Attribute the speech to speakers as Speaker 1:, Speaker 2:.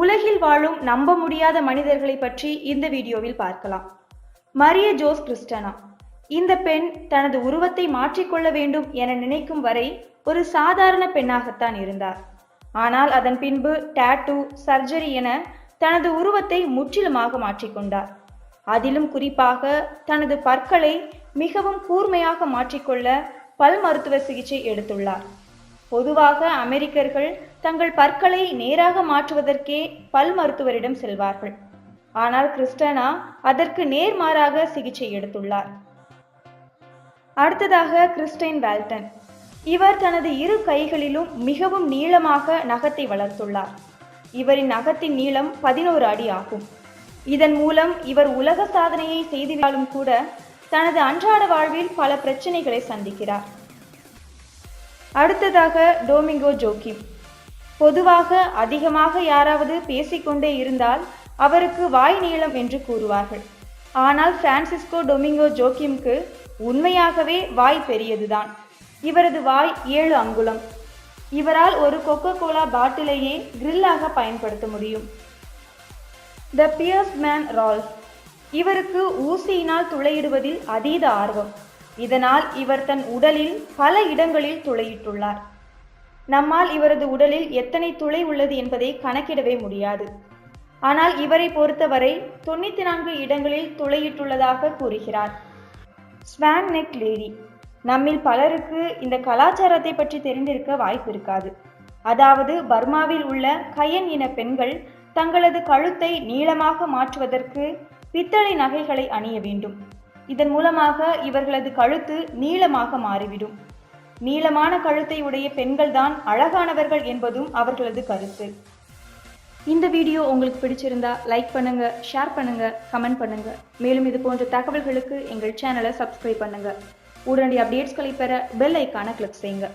Speaker 1: உலகில் வாழும் நம்ப முடியாத மனிதர்களை பற்றி இந்த வீடியோவில் பார்க்கலாம். Maria Jose Cristerna. இந்த பெண் தனது உருவத்தை மாற்றிக்கொள்ள வேண்டும் என நினைக்கும் வரை ஒரு சாதாரண பெண்ணாகத்தான் இருந்தார். ஆனால் அதன் பின்பு டாட்டூ சர்ஜரி என தனது உருவத்தை முற்றிலுமாக மாற்றிக்கொண்டார் அதிலும் குறிப்பாக தனது பற்களை மிகவும் கூர்மையாக மாற்றிக்கொள்ள பல் மருத்துவ சிகிச்சை எடுத்துள்ளார். பொதுவாக அமெரிக்கர்கள் தங்கள் பற்களை நேராக மாற்றுவதற்கே பல் மருத்துவரிடம் செல்வார்கள். ஆனால் கிறிஸ்டனா அதற்கு நேர்மாறாக சிகிச்சை எடுத்துள்ளார். அடுத்ததாக கிறிஸ்டைன் வேல்டன். இவர் தனது இரு கைகளிலும் மிகவும் நீளமாக நகத்தை வளர்த்துள்ளார். இவரின் நகத்தின் நீளம் பதினோரு அடி ஆகும். இதன் மூலம் இவர் உலக சாதனையை செய்திருந்தாலும் கூட தனது அன்றாட வாழ்வில் பல பிரச்சனைகளை சந்திக்கிறார். அடுத்ததாக டோமிங்கோ ஜோக்கிம் பொதுவாக அதிகமாக யாராவது பேசிக்கொண்டே இருந்தால் அவருக்கு வாய் நீளம் என்று கூறுவார்கள். ஆனால் பிரான்சிஸ்கோ டொமிங்கோ ஜோக்கிம்க்கு உண்மையாகவே வாய் பெரியதுதான். இவரது வாய் ஏழு அங்குலம். இவரால் ஒரு கொக்கோ கோலா பாட்டிலையே கிரில்லாக பயன்படுத்த முடியும். The pierced man Rolf. இவருக்கு ஊசியினால் துளையிடுவதில் அதீத ஆர்வம். இதனால் இவர் தன் உடலில் பல இடங்களில் துளையிட்டுள்ளார். நம்மால் இவரது உடலில் எத்தனை துளை உள்ளது என்பதை கணக்கிடவே முடியாது. ஆனால் இவரை பொறுத்தவரை தொண்ணூத்தி நான்கு இடங்களில் துளையிட்டுள்ளதாக கூறுகிறார். ஸ்வான் நெக் லேடி நம்மில் பலருக்கு இந்த கலாச்சாரத்தை பற்றி தெரிந்திருக்க வாய்ப்பு இருக்காது. அதாவது பர்மாவில் உள்ள கயன் இன பெண்கள் தங்களது கழுத்தை நீளமாக மாற்றுவதற்கு பித்தளை நகைகளை அணிய வேண்டும். இதன் மூலமாக இவர்களது கழுத்து நீளமாக மாறிவிடும். நீளமான கழுத்தை உடைய பெண்கள்தான் அழகானவர்கள் என்பதும் அவர்களது கருத்து. இந்த வீடியோ உங்களுக்கு பிடிச்சிருந்தா லைக் பண்ணுங்க ஷேர் பண்ணுங்க கமெண்ட் பண்ணுங்க. மேலும் இது போன்ற தகவல்களுக்கு எங்கள் சேனலை சப்ஸ்கிரைப் பண்ணுங்க. உடனடி அப்டேட்ஸ்களை பெற பெல் ஐக்கான கிளிக் செய்யுங்க.